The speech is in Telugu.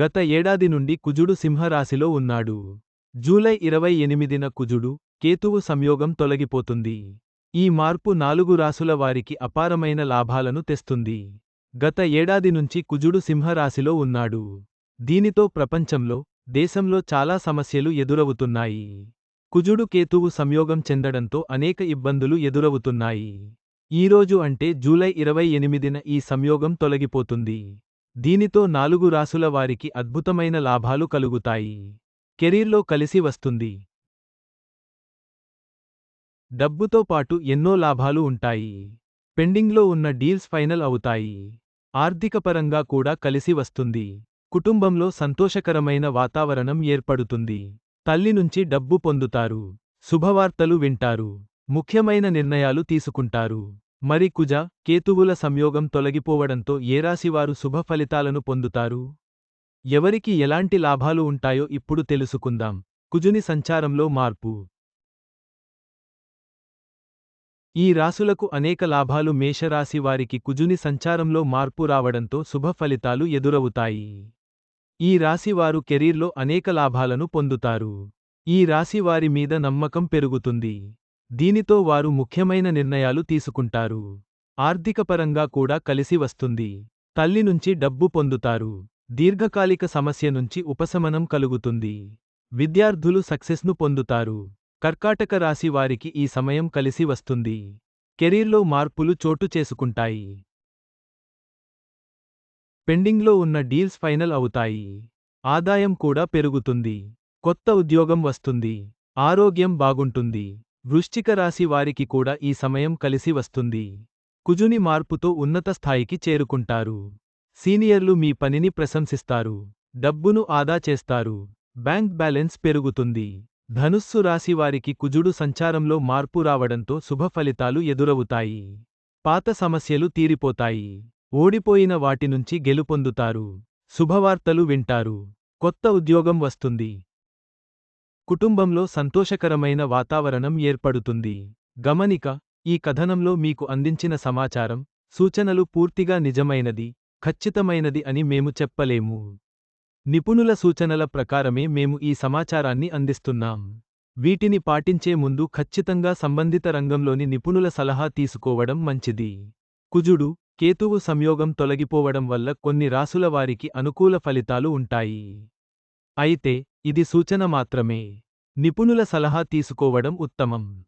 గత ఏడాది నుండి కుజుడు సింహరాశిలో ఉన్నాడు. జూలై ఇరవై ఎనిమిదిన కుజుడు కేతువు సంయోగం తొలగిపోతుంది. ఈ మార్పు నాలుగు రాసుల వారికి అపారమైన లాభాలను తెస్తుంది. గత ఏడాది నుంచి కుజుడు సింహరాశిలో ఉన్నాడు. దీనితో ప్రపంచంలో దేశంలో చాలా సమస్యలు ఎదురవుతున్నాయి. కుజుడు కేతువు సంయోగం చెందడంతో అనేక ఇబ్బందులు ఎదురవుతున్నాయి. ఈరోజు అంటే జూలై ఇరవై ఎనిమిదిన ఈ సంయోగం తొలగిపోతుంది. దీనితో నాలుగు రాసుల వారికి అద్భుతమైన లాభాలు కలుగుతాయి. కెరీర్లో కలిసి వస్తుంది. డబ్బుతో పాటు ఎన్నో లాభాలు ఉంటాయి. పెండింగ్లో ఉన్న డీల్స్ ఫైనల్ అవుతాయి. ఆర్థికపరంగా కూడా కలిసి వస్తుంది. కుటుంబంలో సంతోషకరమైన వాతావరణం ఏర్పడుతుంది. తల్లి నుంచి డబ్బు పొందుతారు. శుభవార్తలు వింటారు. ముఖ్యమైన నిర్ణయాలు తీసుకుంటారు. మరి కుజ కేతువుల సంయోగం తొలగిపోవడంతో ఏ రాశివారు శుభ ఫలితాలను పొందుతారు? ఎవరికి ఎలాంటి లాభాలు ఉంటాయో ఇప్పుడు తెలుసుకుందాం. కుజుని సంచారంలో మార్పు. ఈ రాసులకు అనేక లాభాలు మేషరాశి వారికి కుజుని సంచారంలో మార్పు రావడంతో శుభ ఫలితాలు ఎదురవుతాయి. ఈ రాశివారు కెరీర్లో అనేక లాభాలను పొందుతారు. ఈ రాశి వారి మీద నమ్మకం పెరుగుతుంది. దీనితో వారు ముఖ్యమైన నిర్ణయాలు తీసుకుంటారు. ఆర్థికపరంగా కూడా కలిసి వస్తుంది. తల్లి నుంచి డబ్బు పొందుతారు. దీర్ఘకాలిక సమస్య నుంచి ఉపశమనం కలుగుతుంది. విద్యార్థులు సక్సెస్ను పొందుతారు. కర్కాటక రాశి వారికి ఈ సమయం కలిసి వస్తుంది. కెరీర్లో మార్పులు చోటు చేసుకుంటాయి. పెండింగ్లో ఉన్న డీల్స్ ఫైనల్ అవుతాయి. ఆదాయం కూడా పెరుగుతుంది. కొత్త ఉద్యోగం వస్తుంది. ఆరోగ్యం బాగుంటుంది. వృశ్చిక రాశి వారికి కూడా ఈ సమయం కలిసి వస్తుంది. కుజుని మార్పుతో ఉన్నత స్థాయికి చేరుకుంటారు. సీనియర్లు మీ పనిని ప్రశంసిస్తారు. డబ్బును ఆదా చేస్తారు. బ్యాంక్ బ్యాలెన్స్ పెరుగుతుంది. ధనుస్సు రాశివారికి కుజుడు సంచారంలో మార్పు రావడంతో శుభ ఫలితాలు ఎదురవుతాయి. పాత సమస్యలు తీరిపోతాయి. ఓడిపోయిన వాటి నుంచి గెలుపొందుతారు. శుభవార్తలు వింటారు. కొత్త ఉద్యోగం వస్తుంది. కుటుంబంలో సంతోషకరమైన వాతావరణం ఏర్పడుతుంది. గమనిక ఈ కథనంలో మీకు అందించిన సమాచారం సూచనలు పూర్తిగా నిజమైనది ఖచ్చితమైనది అని మేము చెప్పలేము. నిపుణుల సూచనల ప్రకారమే మేము ఈ సమాచారాన్ని అందిస్తున్నాం. వీటిని పాటించే ముందు ఖచ్చితంగా సంబంధిత రంగంలోని నిపుణుల సలహా తీసుకోవడం మంచిది. కుజుడు కేతువు సంయోగం తొలగిపోవడం వల్ల కొన్ని రాసుల వారికి అనుకూల ఫలితాలు ఉంటాయి. అయితే ఇది సూచన మాత్రమే. నిపుణుల సలహా తీసుకోవడం ఉత్తమం.